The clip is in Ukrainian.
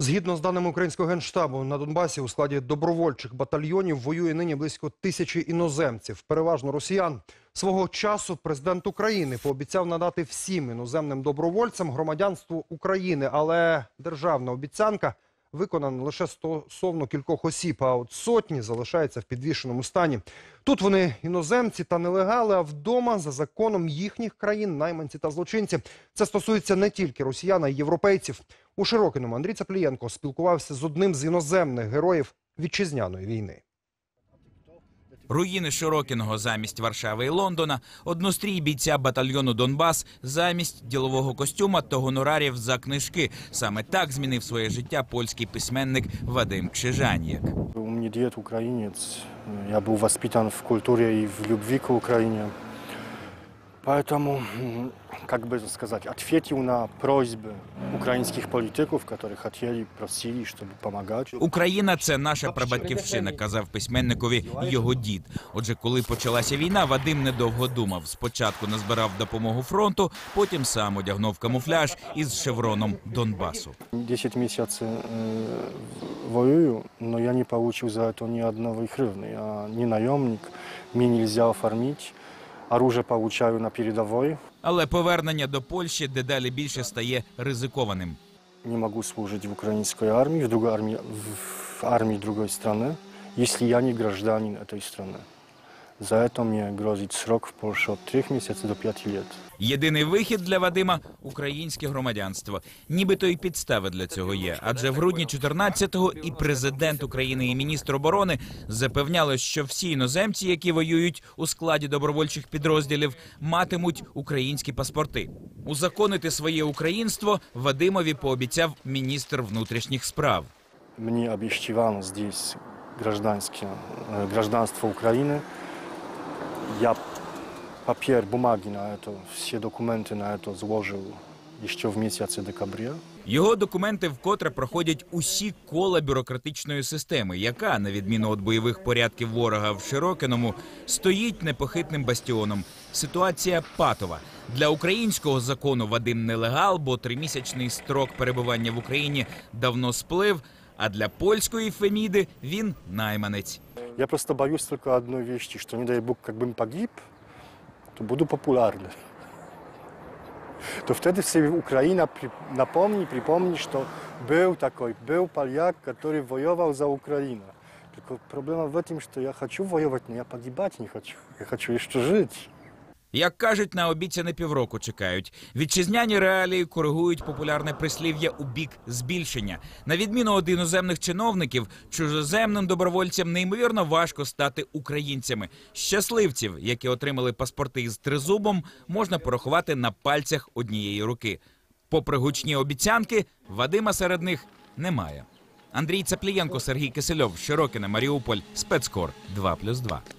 Згідно з даними українського генштабу, на Донбасі у складі добровольчих батальйонів воює нині близько тисячі іноземців, переважно росіян. Свого часу президент України пообіцяв надати всім іноземним добровольцям громадянство України, але державна обіцянка виконана лише стосовно кількох осіб, а от сотні залишаються в підвішеному стані. Тут вони іноземці та нелегали, а вдома за законом їхніх країн найманці та злочинці. Це стосується не тільки росіян, а й європейців. У Широкиному Андрій Цаплієнко спілкувався з одним з іноземних героїв вітчизняної війни. Руїни Широкіного замість Варшави і Лондона, однострій бійця батальйону Донбас замість ділового костюма та гонорарів за книжки. Саме так змінив своє життя польський письменник Вадим Кшижанєк. У мене дід українець. Я був воспитан в культурі і в любві к Украине. Поэтому, как бы сказать, ответил на просьбы украинских политиков, которые хотели, просили, чтобы помогать. Україна це наша прабатьківщина, казав письменникові його дід. Отже, коли почалася війна, Вадим недовго думав. Спочатку назбирав допомогу фронту, потім сам одягнув камуфляж із шевроном Донбасу. 10 месяцев э, воюю, но я не получил за это ни одного гривны. Я не наемник, мне нельзя оформить. Оружие получаю на передовой. Але повернення до Польщі дедалі більше стає ризикованим. Не могу служить в украинской армии, в другой армии, в армии другой страны, если я не гражданин этой страны. За это мне грозит срок в Польше от 3 месяцев до 5 лет. Єдиний вихід для Вадима українське громадянство. Нібито й підстави для цього є. Адже в грудні 14-го і президент України, і міністр оборони запевняли, що всі іноземці, які воюють у складі добровольчих підрозділів, матимуть українські паспорти. Узаконити своє українство Вадимові пообіцяв міністр внутрішніх справ. Мне обещевано здесь гражданское, э, гражданство Украины. Я папер, бумаги на это, все документы на это сложил еще в месяце декабря. Його документи вкотре проходять усі кола бюрократичної системи, яка, на відміну від бойових порядків ворога в Широкиному, стоїть непохитним бастіоном. Ситуація патова для українського закону Вадим нелегал, бо тримісячний строк перебування в Україні давно сплив. А для польської Феміди він найманець. Я просто боюсь только одной вещи, что не дай бог, как бы погиб, то буду популярным. То вtedy все Украина при- напомни, припомни, что был такой, был поляк, который воевал за Украину. Только проблема в этом, что я хочу воевать, но я погибать не хочу. Я хочу еще жить. Як кажуть, на обіцяне півроку чекають. Вітчизняні реалії коригують популярне прислів'я у бік збільшення. На відміну від іноземних чиновників, чужоземним добровольцям неймовірно важко стати українцями. Щасливців, які отримали паспорти із тризубом, можна порахувати на пальцях однієї руки. Попри гучні обіцянки, Вадима серед них немає. Андрій Цаплієнко, Сергій Кисельов, Широкине, Маріуполь, спецкор 2+,2.